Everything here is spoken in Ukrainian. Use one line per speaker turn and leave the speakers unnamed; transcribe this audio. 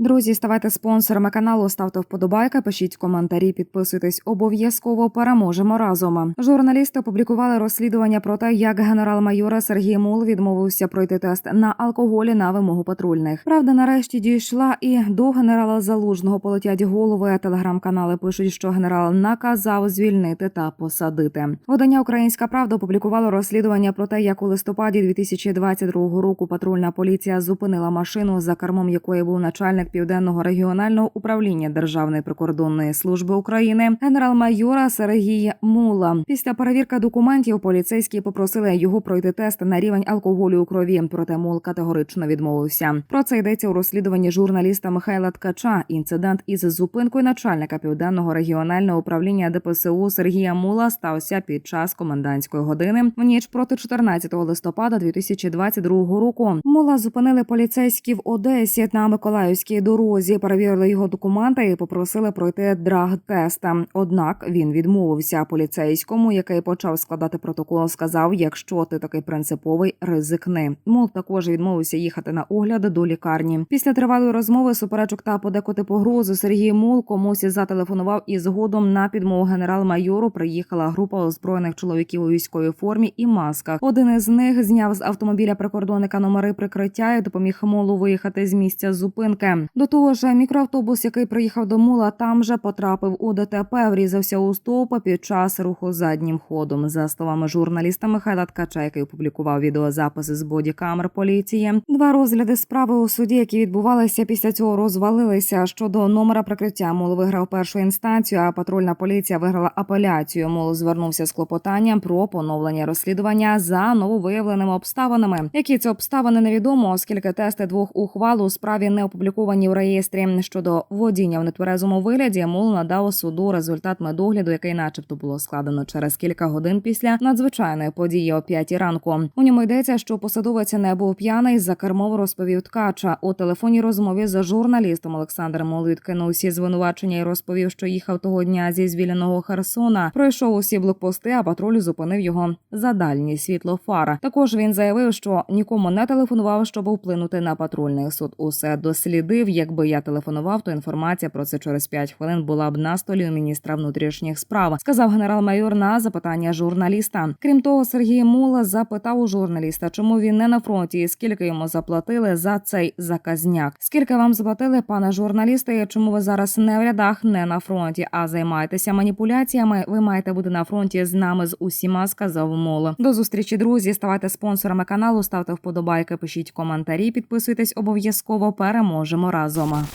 Друзі, ставайте спонсорами каналу, ставте вподобайки, пишіть коментарі, підписуйтесь. Обов'язково переможемо разом. Журналісти опублікували розслідування про те, як генерал-майора Сергій Мул відмовився пройти тест на алкоголі на вимогу патрульних. Правда, нарешті дійшла і до генерала Залужного полетять голови. Телеграм-канали пишуть, що генерал наказав звільнити та посадити. Видання Українська Правда опублікувало розслідування про те, як у листопаді 2022 року патрульна поліція зупинила машину, за кермом якої був начальник південного регіонального управління Державної прикордонної служби України генерал-майора Сергія Мула. Після перевірки документів поліцейські попросили його пройти тест на рівень алкоголю у крові. Проте Мул категорично відмовився. Про це йдеться у розслідуванні журналіста Михайла Ткача. Інцидент із зупинкою начальника південного регіонального управління ДПСУ Сергія Мула стався під час комендантської години в ніч проти 14 листопада 2022 року. Мула зупинили поліцейські в Одесі на Миколаївській дорозі. Перевірили його документи і попросили пройти драг-тест. Однак він відмовився поліцейському, який почав складати протокол. Сказав: якщо ти такий принциповий, ризикни. Мул також відмовився їхати на огляд до лікарні. Після тривалої розмови суперечок та подекуди погрози Сергій Мул комусь зателефонував і згодом на підмову генерал-майору приїхала група озброєних чоловіків у військовій формі і масках. Один із них зняв з автомобіля прикордонника номери прикриття і допоміг молу виїхати з місця зупинки. До того ж, мікроавтобус, який приїхав до мула, там же потрапив у ДТП, врізався у стовпа під час руху заднім ходом. За словами журналіста Михайла Ткача, який опублікував відеозаписи з бодікамер поліції. Два розгляди справи у суді, які відбувалися після цього, розвалилися. Щодо номера прикриття мул виграв першу інстанцію, а патрульна поліція виграла апеляцію. Мол звернувся з клопотанням про поновлення розслідування за нововиявленими обставинами. Які це обставини невідомо, оскільки тести двох ухвал у справі не опубліковані в реєстрі. Щодо водіння в нетверезому вигляді, мол надав суду результат медогляду, який, начебто, було складено через кілька годин після надзвичайної події о п'ятій ранку. У ньому йдеться, що посадовець не був п'яний за кермов розповів ткача у телефонній розмові з журналістом Олександр Мол відкинув усі звинувачення і розповів, що їхав того дня зі звільненого Херсона. Пройшов усі блокпости, а патруль зупинив його за дальнє світло фара. Також він заявив, що нікому не телефонував, щоб вплинути на патрульний суд. Усе дослідив. Якби я телефонував, то інформація про це через 5 хвилин була б на столі у міністра внутрішніх справ. Сказав генерал-майор на запитання журналіста. Крім того, Сергій Мула запитав у журналіста, чому він не на фронті і скільки йому заплатили за цей заказняк. Скільки вам заплатили, пане журналісте? і Чому ви зараз не в рядах, не на фронті, а займаєтеся маніпуляціями? Ви маєте бути на фронті з нами з усіма. Сказав Мол. До зустрічі, друзі. Ставайте спонсорами каналу, ставте вподобайки, пишіть коментарі, підписуйтесь обов'язково. Переможемо разом.